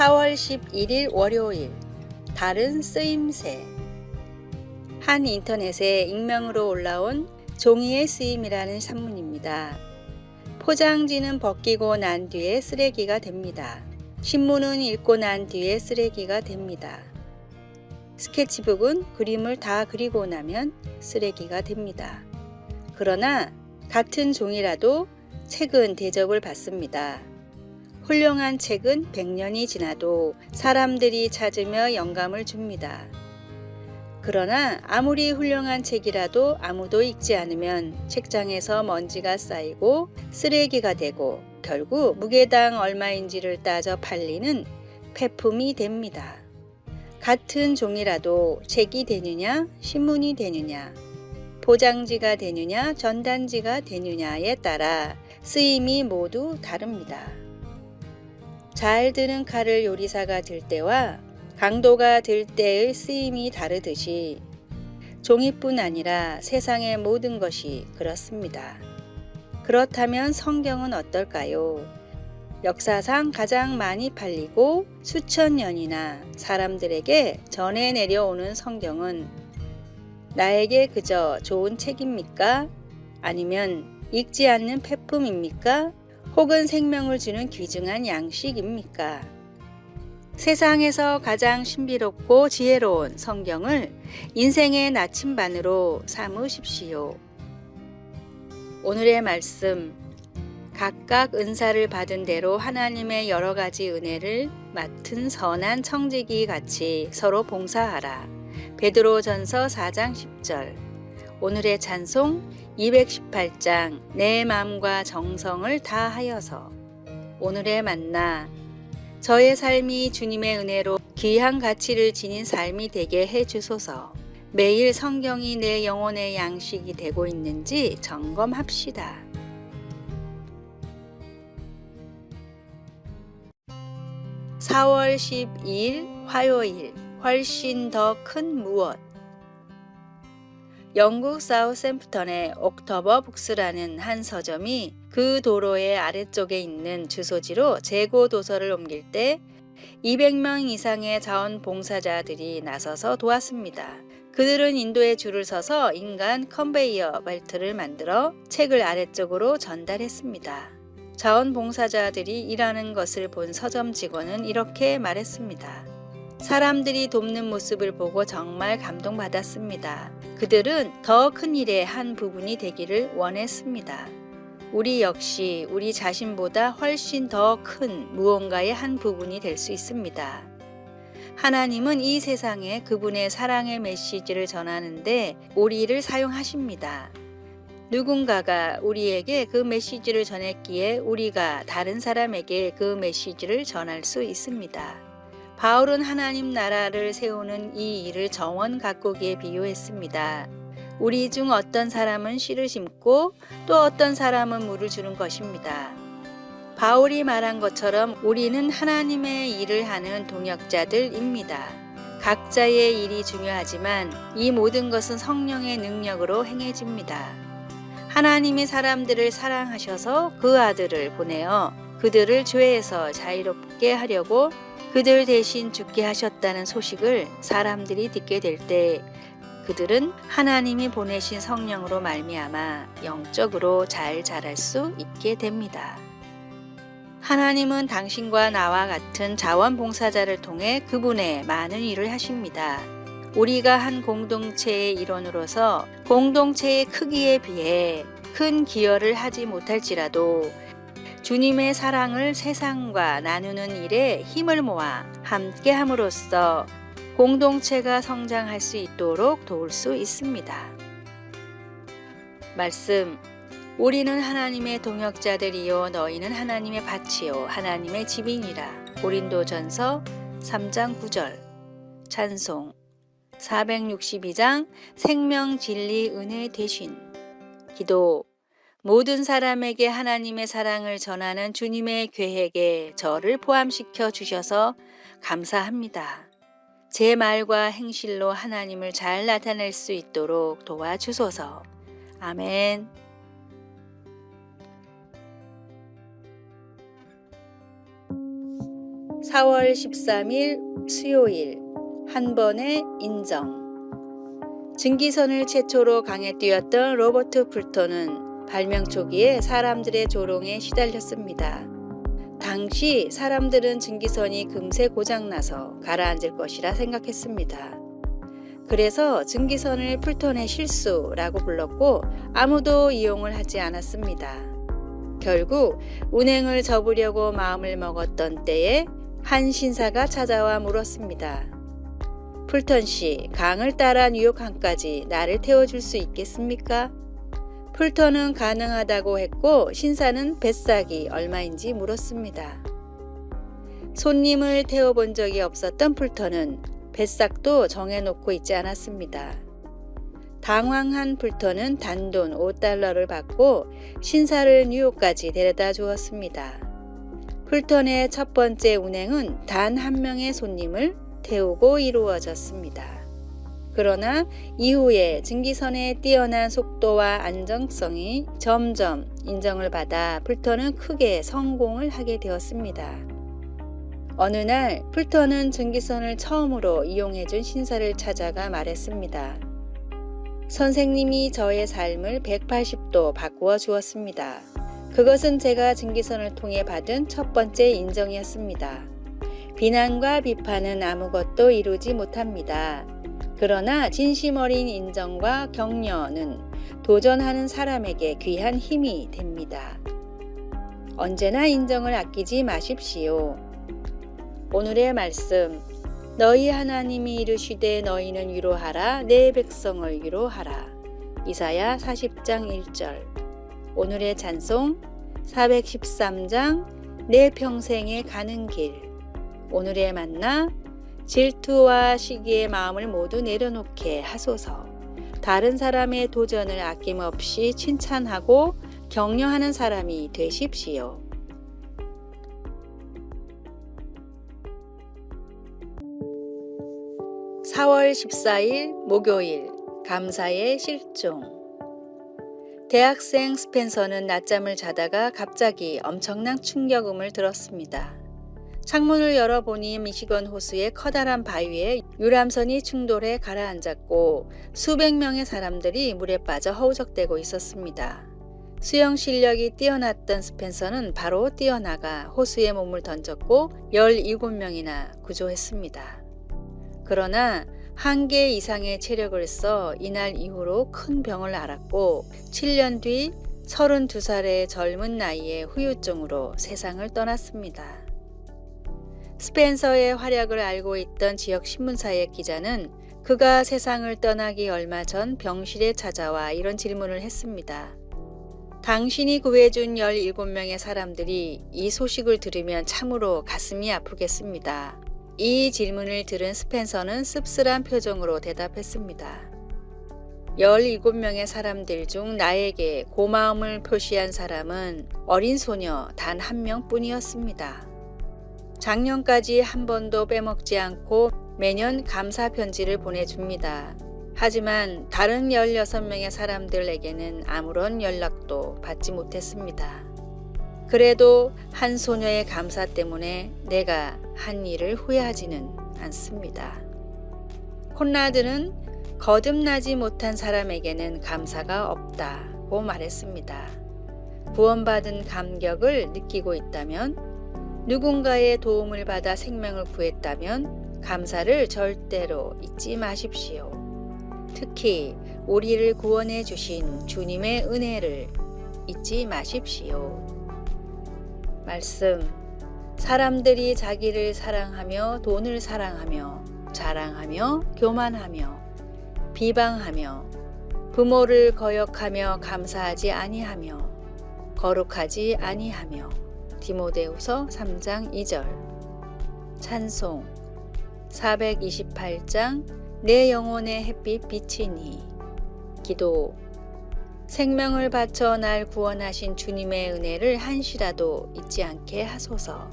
4월 11일 월요일 다른 쓰임새 한 인터넷에 익명으로 올라온 종이의 쓰임이라는 산문입니다. 포장지는 벗기고 난 뒤에 쓰레기가 됩니다. 신문은 읽고 난 뒤에 쓰레기가 됩니다. 스케치북은 그림을 다 그리고 나면 쓰레기가 됩니다. 그러나 같은 종이라도 책은 대접을 받습니다. 훌륭한 책은 100년이 지나도 사람들이 찾으며 영감을 줍니다. 그러나 아무리 훌륭한 책이라도 아무도 읽지 않으면 책장에서 먼지가 쌓이고 쓰레기가 되고 결국 무게당 얼마인지를 따져 팔리는 폐품이 됩니다. 같은 종이라도 책이 되느냐, 신문이 되느냐, 포장지가 되느냐, 전단지가 되느냐에 따라 쓰임이 모두 다릅니다. 잘 드는 칼을 요리사가 들 때와 강도가 들 때의 쓰임이 다르듯이 종이뿐 아니라 세상의 모든 것이 그렇습니다. 그렇다면 성경은 어떨까요? 역사상 가장 많이 팔리고 수천 년이나 사람들에게 전해 내려오는 성경은 나에게 그저 좋은 책입니까? 아니면 읽지 않는 폐품입니까? 혹은 생명을 주는 귀중한 양식입니까? 세상에서 가장 신비롭고 지혜로운 성경을 인생의 나침반으로 삼으십시오. 오늘의 말씀 각각 은사를 받은 대로 하나님의 여러 가지 은혜를 맡은 선한 청지기 같이 서로 봉사하라. 베드로전서 4장 10절. 오늘의 찬송 218장 내 마음과 정성을 다하여서 오늘의 만나 저의 삶이 주님의 은혜로 귀한 가치를 지닌 삶이 되게 해 주소서. 매일 성경이 내 영혼의 양식이 되고 있는지 점검합시다. (4월 12일) 화요일 훨씬 더 큰 무엇 영국 사우샘프턴의 옥터버 북스라는 한 서점이 그 도로의 아래쪽에 있는 주소지로 재고 도서를 옮길 때 200명 이상의 자원봉사자들이 나서서 도왔습니다. 그들은 인도에 줄을 서서 인간 컨베이어 벨트를 만들어 책을 아래쪽으로 전달했습니다. 자원봉사자들이 일하는 것을 본 서점 직원은 이렇게 말했습니다. 사람들이 돕는 모습을 보고 정말 감동받았습니다. 그들은 더 큰 일의 한 부분이 되기를 원했습니다. 우리 역시 우리 자신보다 훨씬 더 큰 무언가의 한 부분이 될 수 있습니다. 하나님은 이 세상에 그분의 사랑의 메시지를 전하는데 우리를 사용하십니다. 누군가가 우리에게 그 메시지를 전했기에 우리가 다른 사람에게 그 메시지를 전할 수 있습니다. 바울은 하나님 나라를 세우는 이 일을 정원 가꾸기에 비유했습니다. 우리 중 어떤 사람은 씨를 심고 또 어떤 사람은 물을 주는 것입니다. 바울이 말한 것처럼 우리는 하나님의 일을 하는 동역자들입니다. 각자의 일이 중요하지만 이 모든 것은 성령의 능력으로 행해집니다. 하나님이 사람들을 사랑하셔서 그 아들을 보내어 그들을 죄에서 자유롭게 하려고 그들 대신 죽게 하셨다는 소식을 사람들이 듣게 될 때 그들은 하나님이 보내신 성령으로 말미암아 영적으로 잘 자랄 수 있게 됩니다. 하나님은 당신과 나와 같은 자원봉사자를 통해 그분의 많은 일을 하십니다. 우리가 한 공동체의 일원으로서 공동체의 크기에 비해 큰 기여를 하지 못할지라도 주님의 사랑을 세상과 나누는 일에 힘을 모아 함께 함으로써 공동체가 성장할 수 있도록 도울 수 있습니다. 말씀 우리는 하나님의 동역자들이요 너희는 하나님의 밭이요 하나님의 집이니라. 고린도전서 3장 9절. 찬송 462장 생명 진리 은혜 대신. 기도 모든 사람에게 하나님의 사랑을 전하는 주님의 계획에 저를 포함시켜 주셔서 감사합니다. 제 말과 행실로 하나님을 잘 나타낼 수 있도록 도와주소서. 아멘. 4월 13일 수요일 한 번의 인정. 증기선을 최초로 강에 띄웠던 로버트 풀턴은 발명 초기에 사람들의 조롱에 시달렸습니다. 당시 사람들은 증기선이 금세 고장나서 가라앉을 것이라 생각했습니다. 그래서 증기선을 풀턴의 실수라고 불렀고 아무도 이용을 하지 않았습니다. 결국 운행을 접으려고 마음을 먹었던 때에 한 신사가 찾아와 물었습니다. 풀턴 씨, 강을 따라 뉴욕항까지 나를 태워줄 수 있겠습니까? 풀턴은 가능하다고 했고 신사는 뱃삭이 얼마인지 물었습니다. 손님을 태워본 적이 없었던 풀턴은 뱃삭도 정해놓고 있지 않았습니다. 당황한 풀턴은 단돈 5달러를 받고 신사를 뉴욕까지 데려다 주었습니다. 풀턴의 첫 번째 운행은 단 한 명의 손님을 태우고 이루어졌습니다. 그러나 이후에 증기선의 뛰어난 속도와 안정성이 점점 인정을 받아 풀턴은 크게 성공을 하게 되었습니다. 어느 날 풀턴은 증기선을 처음으로 이용해준 신사를 찾아가 말했습니다. 선생님이 저의 삶을 180도 바꾸어 주었습니다. 그것은 제가 증기선을 통해 받은 첫 번째 인정이었습니다. 비난과 비판은 아무것도 이루지 못합니다. 그러나 진심 어린 인정과 격려는 도전하는 사람에게 귀한 힘이 됩니다. 언제나 인정을 아끼지 마십시오. 오늘의 말씀 너희 하나님이 이르시되 너희는 위로하라 내 백성을 위로하라 이사야 40장 1절 오늘의 찬송 413장 내 평생에 가는 길 오늘의 만나 질투와 시기의 마음을 모두 내려놓게 하소서 다른 사람의 도전을 아낌없이 칭찬하고 격려하는 사람이 되십시오. 4월 14일 목요일 감사의 실종 대학생 스펜서는 낮잠을 자다가 갑자기 엄청난 충격음을 들었습니다. 창문을 열어보니 미시건 호수의 커다란 바위에 유람선이 충돌해 가라앉았고 수백 명의 사람들이 물에 빠져 허우적대고 있었습니다. 수영 실력이 뛰어났던 스펜서는 바로 뛰어나가 호수에 몸을 던졌고 17명이나 구조했습니다. 그러나 한 개 이상의 체력을 써 이날 이후로 큰 병을 앓았고 7년 뒤 32살의 젊은 나이에 후유증으로 세상을 떠났습니다. 스펜서의 활약을 알고 있던 지역 신문사의 기자는 그가 세상을 떠나기 얼마 전 병실에 찾아와 이런 질문을 했습니다. 당신이 구해준 17명의 사람들이 이 소식을 들으면 참으로 가슴이 아프겠습니다. 이 질문을 들은 스펜서는 씁쓸한 표정으로 대답했습니다. 17명의 사람들 중 나에게 고마움을 표시한 사람은 어린 소녀 단 한 명뿐이었습니다. 작년까지 한 번도 빼먹지 않고 매년 감사 편지를 보내줍니다. 하지만 다른 16명의 사람들에게는 아무런 연락도 받지 못했습니다. 그래도 한 소녀의 감사 때문에 내가 한 일을 후회하지는 않습니다. 콘라드는 거듭나지 못한 사람에게는 감사가 없다고 말했습니다. 구원받은 감격을 느끼고 있다면 누군가의 도움을 받아 생명을 구했다면 감사를 절대로 잊지 마십시오. 특히 우리를 구원해 주신 주님의 은혜를 잊지 마십시오. 말씀 사람들이 자기를 사랑하며 돈을 사랑하며 자랑하며 교만하며 비방하며 부모를 거역하며 감사하지 아니하며 거룩하지 아니하며 디모데후서 3장 2절 찬송 428장 내 영혼의 햇빛 비치니 기도 생명을 바쳐 날 구원하신 주님의 은혜를 한시라도 잊지 않게 하소서.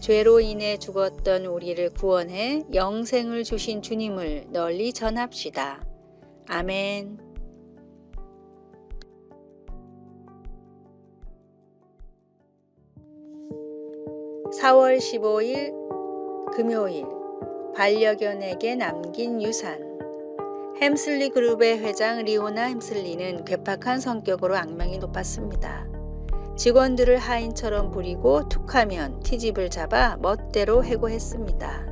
죄로 인해 죽었던 우리를 구원해 영생을 주신 주님을 널리 전합시다. 아멘. 4월 15일 금요일 반려견에게 남긴 유산 햄슬리 그룹의 회장 리오나 햄슬리는 괴팍한 성격으로 악명이 높았습니다. 직원들을 하인처럼 부리고 툭하면 티집을 잡아 멋대로 해고했습니다.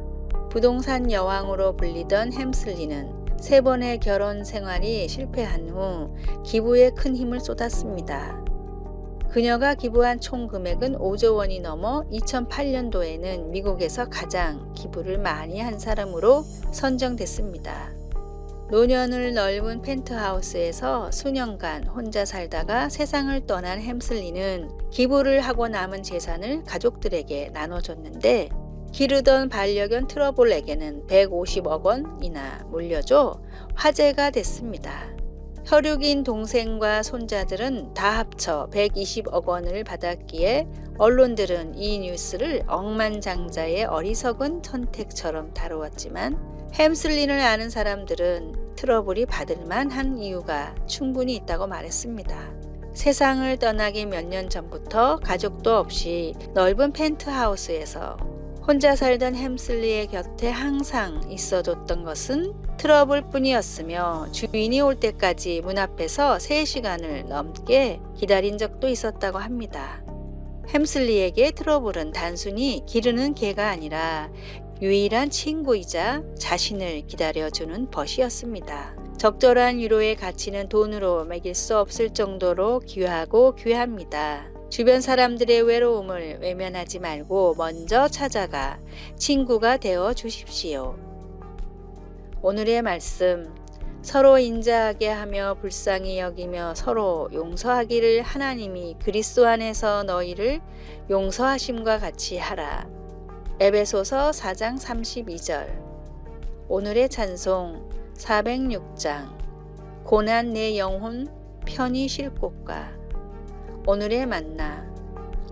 부동산 여왕으로 불리던 햄슬리는 세 번의 결혼 생활이 실패한 후 기부에 큰 힘을 쏟았습니다. 그녀가 기부한 총 금액은 5조 원이 넘어 2008년도에는 미국에서 가장 기부를 많이 한 사람으로 선정됐습니다. 노년을 넓은 펜트하우스에서 수년간 혼자 살다가 세상을 떠난 햄슬리는 기부를 하고 남은 재산을 가족들에게 나눠줬는데 기르던 반려견 트러블에게는 150억 원이나 물려줘 화제가 됐습니다. 혈육인 동생과 손자들은 다 합쳐 120억 원을 받았기에 언론들은 이 뉴스를 억만장자의 어리석은 선택처럼 다루었지만 햄슬린을 아는 사람들은 트러블이 받을 만 한 이유가 충분히 있다고 말했습니다. 세상을 떠나기 몇 년 전부터 가족도 없이 넓은 펜트하우스에서 혼자 살던 햄슬리의 곁에 항상 있어줬던 것은 트러블 뿐이었으며 주인이 올 때까지 문 앞에서 3시간을 넘게 기다린 적도 있었다고 합니다. 햄슬리에게 트러블은 단순히 기르는 개가 아니라 유일한 친구이자 자신을 기다려주는 벗이었습니다. 적절한 위로의 가치는 돈으로 매길 수 없을 정도로 귀하고 귀합니다. 주변 사람들의 외로움을 외면하지 말고 먼저 찾아가 친구가 되어 주십시오. 오늘의 말씀 서로 인자하게 하며 불쌍히 여기며 서로 용서하기를 하나님이 그리스도 안에서 너희를 용서하심과 같이 하라. 에베소서 4장 32절 오늘의 찬송 406장 고난 내 영혼 편히 쉴 곳과 오늘의 만나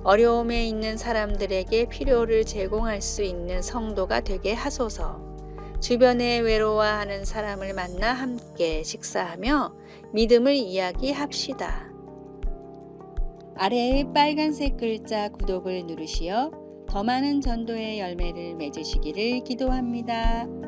어려움에 있는 사람들에게 필요를 제공할 수 있는 성도가 되게 하소서 주변에 외로워하는 사람을 만나 함께 식사하며 믿음을 이야기합시다. 아래의 빨간색 글자 구독을 누르시어 더 많은 전도의 열매를 맺으시기를 기도합니다.